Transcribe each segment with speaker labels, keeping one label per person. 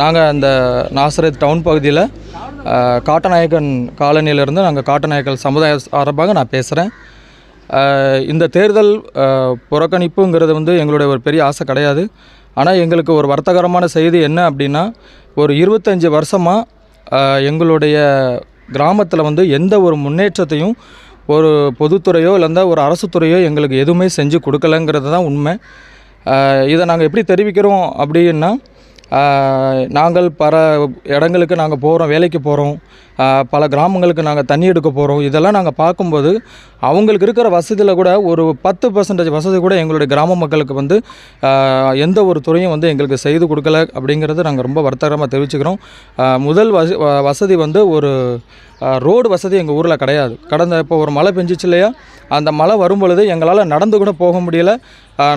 Speaker 1: நாங்கள் அந்த Nazareth down பகுதியில் காட்டநாயக்கன் காலனியிலேருந்து நாங்கள் காட்டநாயக்கல் சமுதாய சார்பாக நான் பேசுகிறேன் இந்த தேர்தல் புறக்கணிப்புங்கிறது வந்து எங்களுடைய ஒரு பெரிய ஆசை கிடையாது. ஆனால் எங்களுக்கு ஒரு வர்த்தகரமான செய்தி என்ன அப்படின்னா ஒரு இருபத்தஞ்சி வருஷமாக எங்களுடைய கிராமத்தில் வந்து எந்த ஒரு முன்னேற்றத்தையும் ஒரு பொதுத்துறையோ இல்லைந்தா ஒரு அரசு துறையோ எங்களுக்கு எதுவுமே செஞ்சு கொடுக்கலங்கிறது தான் உண்மை. இதை நாங்கள் எப்படி தெரிவிக்கிறோம் அப்படின்னா நாங்கள் பல இடங்களுக்கு நாங்கள் போகிறோம் வேலைக்கு போகிறோம் பல கிராமங்களுக்கு நாங்கள் தண்ணி எடுக்க போகிறோம் இதெல்லாம் நாங்கள் பார்க்கும்போது அவங்களுக்கு இருக்கிற வசதியில் கூட ஒரு பத்து பர்சன்டேஜ் வசதி கூட எங்களுடைய கிராம மக்களுக்கு வந்து எந்த ஒரு துறையும் வந்து எங்களுக்கு செய்து கொடுக்கல அப்படிங்கிறது நாங்கள் ரொம்ப வருத்தகரமாக தெரிவிச்சுக்கிறோம். முதல் வச வசதி வந்து ஒரு ரோடு வசதி எங்கள் ஊரில் கிடையாது. கடந்த இப்போ ஒரு மழை பெஞ்சிச்சு இல்லையா? அந்த மழை வரும் பொழுது எங்களால் நடந்து கூட போக முடியல.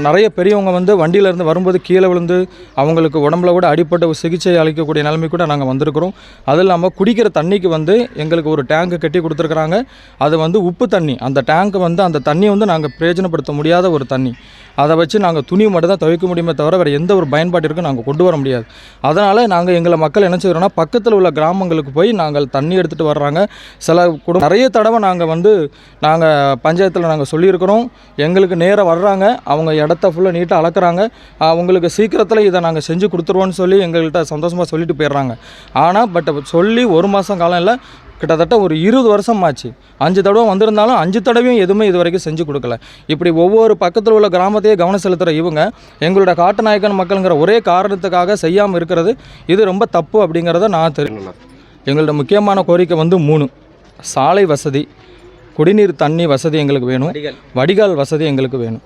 Speaker 1: நிறைய பெரியவங்க வந்து வண்டியிலேருந்து வரும்போது கீழே விழுந்து அவங்களுக்கு உடம்புல கூட அடிப்பட்ட ஒரு சிகிச்சை அளிக்கக்கூடிய நிலைமை கூட நாங்கள் வந்திருக்கிறோம். அது இல்லாமல் குடிக்கிற தண்ணிக்கு வந்து எங்களுக்கு ஒரு டேங்கு கட்டி கொடுத்துருக்குறாங்க. அது வந்து உப்பு தண்ணி. அந்த டேங்க் வந்து அந்த தண்ணி வந்து நாங்கள் பிரயோஜனப்படுத்த முடியாத ஒரு தண்ணி. அதை வச்சு நாங்கள் துணி மட்டும் தான் துவைக்க முடியுமே தவிர வேறு எந்த ஒரு பயன்பாட்டிற்கும் நாங்கள் கொண்டு வர முடியாது. அதனால் நாங்கள் எங்களை மக்கள் என்ன செய்கிறோன்னா பக்கத்தில் உள்ள கிராமங்களுக்கு போய் நாங்கள் தண்ணி எடுத்துகிட்டு வர்றாங்க. சில குடும்பம் நிறைய தடவை நாங்கள் வந்து நாங்கள் பஞ்சாயத்தில் நாங்கள் சொல்லியிருக்கிறோம். எங்களுக்கு நேராக வர்றாங்க. அவங்க இடத்த ஃபுல்லாக நீட்டாக அளக்குறாங்க. அவங்களுக்கு சீக்கிரத்தில் இதை நாங்கள் செஞ்சு கொடுத்துருவோன்னு சொல்லி எங்கள்கிட்ட சந்தோஷமாக சொல்லிட்டு போயிடுறாங்க. ஆனால் பட் சொல்லி ஒரு மாதம் காலம் இல்லை. கிட்டத்தட்ட ஒரு இருபது வருஷம் ஆச்சு அஞ்சு தடவை வந்திருந்தாலும் அஞ்சு தடவையும் எதுவுமே இது வரைக்கும் செஞ்சு கொடுக்கல. இப்படி ஒவ்வொரு பக்கத்தில் உள்ள கிராமத்தையே கவனம் செலுத்துகிற இவங்க எங்களோட காட்டுநாயக்கன் மக்களுங்கிற ஒரே காரணத்துக்காக செய்யாமல் இருக்கிறது. இது ரொம்ப தப்பு அப்படிங்கிறத நான் தெரியும் எங்களோட முக்கியமான கோரிக்கை வந்து மூணு. சாலை வசதி குடிநீர் தண்ணி வசதி எங்களுக்கு வேணும். வடிகால் வசதி எங்களுக்கு வேணும்.